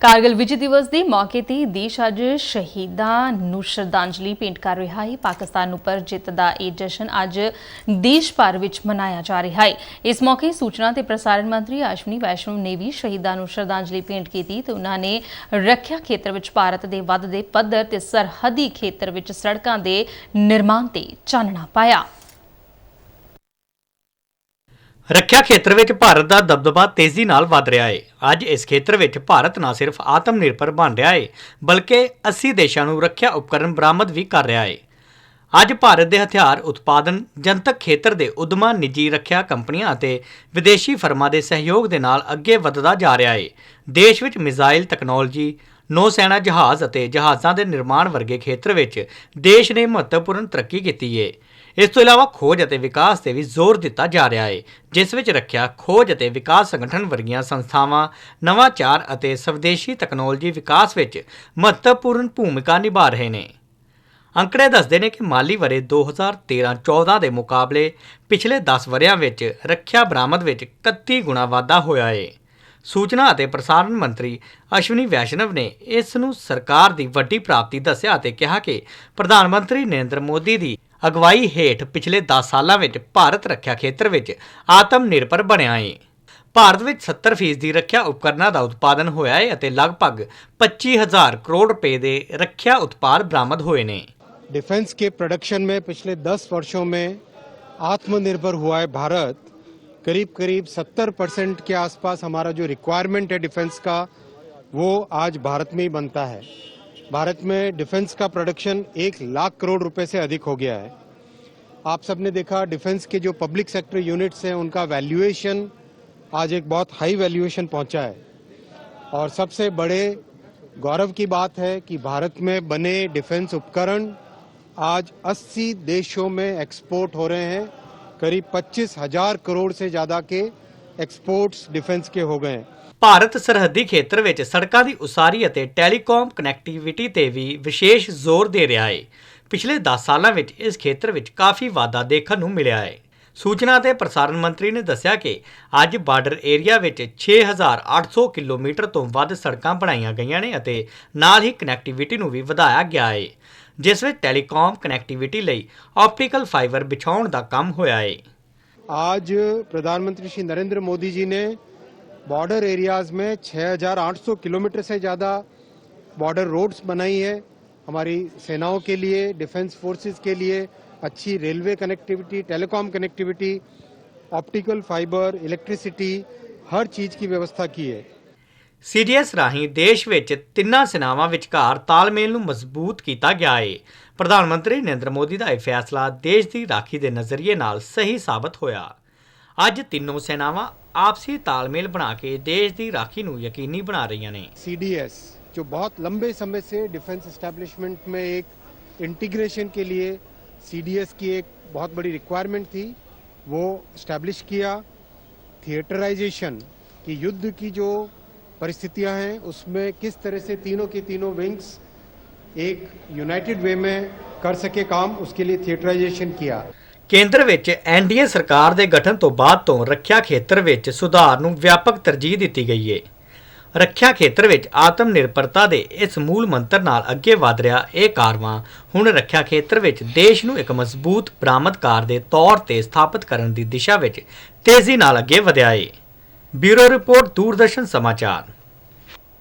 ਕਾਰਗਿਲ ਵਿਜੇ ਦਿਵਸ ਦੇ ਮੌਕੇ ਤੇ ਦੇਸ਼ ਅੱਜ ਸ਼ਹੀਦਾਂ ਨੂੰ ਸ਼ਰਧਾਂਜਲੀ ਭੇਂਟ ਕਰ ਰਿਹਾ ਹੈ। ਪਾਕਿਸਤਾਨ ਉੱਪਰ ਜਿੱਤ ਦਾ ਇਹ ਜਸ਼ਨ ਅੱਜ ਦੇਸ਼ ਭਰ ਵਿੱਚ ਮਨਾਇਆ ਜਾ ਰਿਹਾ ਹੈ। ਇਸ ਮੌਕੇ ਸੂਚਨਾ ਤੇ ਪ੍ਰਸਾਰਣ ਮੰਤਰੀ ਅਸ਼ਵਨੀ ਵੈਸ਼ਨਵ ਨੇ ਵੀ ਸ਼ਹੀਦਾਂ ਨੂੰ ਸ਼ਰਧਾਂਜਲੀ ਭੇਂਟ ਕੀਤੀ ਤੇ ਉਹਨਾਂ ਨੇ ਰੱਖਿਆ ਖੇਤਰ ਵਿੱਚ ਭਾਰਤ ਦੇ ਵੱਧਦੇ ਪੱਧਰ ਤੇ ਸਰਹੱਦੀ ਖੇਤਰ ਵਿੱਚ ਸੜਕਾਂ ਦੇ ਨਿਰਮਾਣ ਤੇ ਚਾਨਣਾ ਪਾਇਆ। ਰੱਖਿਆ ਖੇਤਰ ਵਿੱਚ ਭਾਰਤ ਦਾ ਦਬਦਬਾ ਤੇਜ਼ੀ ਨਾਲ ਵਧ ਰਿਹਾ ਹੈ ਅੱਜ ਇਸ ਖੇਤਰ ਵਿੱਚ ਭਾਰਤ ਨਾ ਸਿਰਫ ਆਤਮ ਨਿਰਭਰ ਬਣ ਰਿਹਾ ਹੈ ਬਲਕਿ 80 ਦੇਸ਼ਾਂ ਨੂੰ ਰੱਖਿਆ ਉਪਕਰਨ ਬਰਾਮਦ ਵੀ ਕਰ ਰਿਹਾ ਹੈ ਅੱਜ ਭਾਰਤ ਦੇ ਹਥਿਆਰ ਉਤਪਾਦਨ, ਜਨਤਕ ਖੇਤਰ ਦੇ ਉਦਮਾਂ, ਨਿੱਜੀ ਰੱਖਿਆ ਕੰਪਨੀਆਂ ਅਤੇ ਵਿਦੇਸ਼ੀ ਫਰਮਾਂ ਦੇ ਸਹਿਯੋਗ ਦੇ ਨਾਲ ਅੱਗੇ ਵਧਦਾ ਜਾ ਰਿਹਾ ਹੈ ਦੇਸ਼ ਵਿੱਚ ਮਿਜ਼ਾਈਲ ਟੈਕਨੋਲੋਜੀ ਨੌ ਸੈਨਾ ਜਹਾਜ਼ ਅਤੇ ਜਹਾਜ਼ਾਂ ਦੇ ਨਿਰਮਾਣ ਵਰਗੇ ਖੇਤਰ ਵਿੱਚ ਦੇਸ਼ ਨੇ ਮਹੱਤਵਪੂਰਨ ਤਰੱਕੀ ਕੀਤੀ ਹੈ ਇਸ ਤੋਂ ਇਲਾਵਾ ਖੋਜ ਅਤੇ ਵਿਕਾਸ ਤੇ ਵੀ ਜ਼ੋਰ ਦਿੱਤਾ ਜਾ ਰਿਹਾ ਹੈ ਜਿਸ ਵਿੱਚ ਰੱਖਿਆ ਖੋਜ ਅਤੇ ਵਿਕਾਸ ਸੰਗਠਨ ਵਰਗੀਆਂ ਸੰਸਥਾਵਾਂ ਨਵਾਚਾਰ ਅਤੇ ਸਵਦੇਸ਼ੀ ਟੈਕਨੋਲੋਜੀ ਵਿਕਾਸ ਵਿੱਚ ਮਹੱਤਵਪੂਰਨ ਭੂਮਿਕਾ ਨਿਭਾ ਰਹੇ ਨੇ। ਅੰਕੜੇ ਦੱਸਦੇ ਨੇ ਕਿ ਮਾਲੀ ਵਰੇ 2013-14 ਦੇ ਮੁਕਾਬਲੇ ਪਿਛਲੇ 10 ਵਰਿਆਂ ਵਿੱਚ ਰੱਖਿਆ ਬਰਾਮਦ ਵਿੱਚ 31 ਗੁਣਾ ਵਾਧਾ ਹੋਇਆ ਹੈ ਸੂਚਨਾ ਅਤੇ ਪ੍ਰਸਾਰਣ ਮੰਤਰੀ ਅਸ਼ਵਨੀ ਵੈਸ਼ਨਵ ਨੇ ਇਸ ਨੂੰ ਸਰਕਾਰ ਦੀ ਵੱਡੀ ਪ੍ਰਾਪਤੀ ਦੱਸਿਆ ਅਤੇ ਕਿਹਾ ਕਿ ਪ੍ਰਧਾਨ ਮੰਤਰੀ ਨਰਿੰਦਰ ਮੋਦੀ ਦੀ ਅਗਵਾਈ ਹੇਠ ਪਿਛਲੇ 10 ਸਾਲਾਂ ਵਿੱਚ ਭਾਰਤ ਰੱਖਿਆ ਖੇਤਰ ਵਿੱਚ ਆਤਮ ਨਿਰਭਰ ਬਣਿਆ ਹੈ ਭਾਰਤ ਵਿੱਚ 70% ਦੀ ਰੱਖਿਆ ਉਪਕਰਨਾਂ ਦਾ ਉਤਪਾਦਨ ਹੋਇਆ ਹੈ ਅਤੇ ਲਗਭਗ 25000 ਕਰੋੜ ਰੁਪਏ ਦੇ ਰੱਖਿਆ ਉਤਪਾਦ ਬਰਾਮਦ ਹੋਏ ਨੇ डिफेंस के प्रोडक्शन में पिछले 10 वर्षों में आत्मनिर्भर हुआ है भारत करीब करीब 70 परसेंट के आसपास हमारा जो रिक्वायरमेंट है डिफेंस का वो आज भारत में ही बनता है भारत में डिफेंस का प्रोडक्शन एक लाख करोड़ रुपए से अधिक हो गया है। आप सबने देखा, डिफेंस के जो पब्लिक सेक्टर यूनिट्स हैं, उनका वैल्यूएशन आज एक बहुत हाई वैल्यूएशन पहुँचा है। और सबसे बड़े गौरव की बात है कि भारत में बने डिफेंस उपकरण आज 80 देशों में एक्सपोर्ट हो रहे हैं। करीब पच्चीस हज़ार करोड़ से ज़्यादा के एक्सपोर्ट्स डिफेंस के हो गए हैं ਭਾਰਤ ਸਰਹੱਦੀ ਖੇਤਰ ਵਿੱਚ ਸੜਕਾਂ ਦੀ ਉਸਾਰੀ ਅਤੇ ਟੈਲੀਕਾਮ ਕਨੈਕਟੀਵਿਟੀ ਤੇ ਵੀ ਵਿਸ਼ੇਸ਼ ਜ਼ੋਰ ਦੇ ਰਿਹਾ ਹੈ ਪਿਛਲੇ 10 ਸਾਲਾਂ ਵਿੱਚ ਇਸ ਖੇਤਰ ਵਿੱਚ ਕਾਫੀ ਵਾਧਾ ਦੇਖਣ ਨੂੰ ਮਿਲਿਆ ਹੈ ਸੂਚਨਾ ਤੇ ਪ੍ਰਸਾਰਣ ਮੰਤਰੀ ਨੇ ਦੱਸਿਆ ਕਿ ਅੱਜ ਬਾਰਡਰ ਏਰੀਆ ਵਿੱਚ 6800 ਕਿਲੋਮੀਟਰ ਤੋਂ ਵੱਧ ਸੜਕਾਂ ਬਣਾਈਆਂ ਗਈਆਂ ਨੇ ਅਤੇ ਨਾਲ ਹੀ ਕਨੈਕਟੀਵਿਟੀ ਨੂੰ ਵੀ ਵਧਾਇਆ ਗਿਆ ਹੈ ਜਿਸ ਵਿੱਚ ਟੈਲੀਕਾਮ ਕਨੈਕਟੀਵਿਟੀ ਲਈ ਆਪਟੀਕਲ ਫਾਈਬਰ ਵਿਛਾਉਣ ਦਾ ਕੰਮ ਹੋਇਆ ਹੈ आज प्रधानमंत्री श्री नरेंद्र मोदी जी ने बॉर्डर एरियाज़ में 6,800 किलोमीटर से ज़्यादा बॉर्डर रोड्स बनाई है। हमारी सेनाओं के लिए डिफेंस फोर्सेस के लिए अच्छी railway connectivity telecom connectivity optical fibre electricity हर चीज़ की व्यवस्था की है। ਸੀਡੀਐਸ ਰਾਹੀਂ ਦੇਸ਼ ਵਿੱਚ ਤਿੰਨਾਂ ਸੈਨਾਵਾਂ ਵਿਚਕਾਰ ਤਾਲਮੇਲ ਨੂੰ ਮਜ਼ਬੂਤ ਕੀਤਾ ਗਿਆ ਹੈ ਪ੍ਰਧਾਨ ਮੰਤਰੀ ਨਰਿੰਦਰ ਮੋਦੀ ਦਾ ਇਹ ਫੈਸਲਾ ਦੇਸ਼ ਦੀ ਰਾਖੀ ਦੇ ਨਜ਼ਰੀਏ ਨਾਲ ਸਹੀ ਸਾਬਤ ਹੋਇਆ ਅੱਜ ਤਿੰਨੋਂ ਸੈਨਾਵਾਂ ਆਪਸੀ ਤਾਲਮੇਲ ਬਣਾ ਕੇ ਦੇਸ਼ ਦੀ ਰਾਖੀ ਨੂੰ ਯਕੀਨੀ ਬਣਾ ਰਹੀਆਂ ਨੇ सीडीएस जो बहुत लंबे समय से डिफेंस एस्टेब्लिशमेंट में एक इंटीग्रेशन के लिए सीडीएस की एक बहुत बड़ी रिक्वायरमेंट थी वो इस्टेब्लिश किया थिएटराइजेशन कि युद्ध की जो परिस्थितियां हैं उसमें किस तरह से तीनों के तीनों विंग्स एक यूनाइटेड वे में कर सके काम उसके लिए थिएटराइजेशन किया ਕੇਂਦਰ ਵਿੱਚ ਐਨਡੀਏ ਸਰਕਾਰ ਦੇ ਗਠਨ ਤੋਂ ਬਾਅਦ ਤੋਂ ਰੱਖਿਆ ਖੇਤਰ ਵਿੱਚ ਸੁਧਾਰ ਨੂੰ ਵਿਆਪਕ ਤਰਜੀਹ ਦਿੱਤੀ ਗਈ ਹੈ ਰੱਖਿਆ ਖੇਤਰ ਵਿੱਚ ਆਤਮ ਨਿਰਭਰਤਾ ਦੇ ਇਸ ਮੂਲ ਮੰਤਰ ਨਾਲ ਅੱਗੇ ਵਧ ਰਿਹਾ ਇਹ ਕਾਰਵਾਂ ਹੁਣ ਰੱਖਿਆ ਖੇਤਰ ਵਿੱਚ ਦੇਸ਼ ਨੂੰ ਇੱਕ ਮਜ਼ਬੂਤ ਬਰਾਮਦਕਾਰ ਦੇ ਤੌਰ ਤੇ ਸਥਾਪਿਤ ਕਰਨ ਦੀ ਦਿਸ਼ਾ ਵਿੱਚ ਤੇਜ਼ੀ ਨਾਲ ਅੱਗੇ ਵਧਿਆ ਹੈ ਬਿਊਰੋ ਰਿਪੋਰਟ ਦੂਰਦਰਸ਼ਨ ਸਮਾਚਾਰ।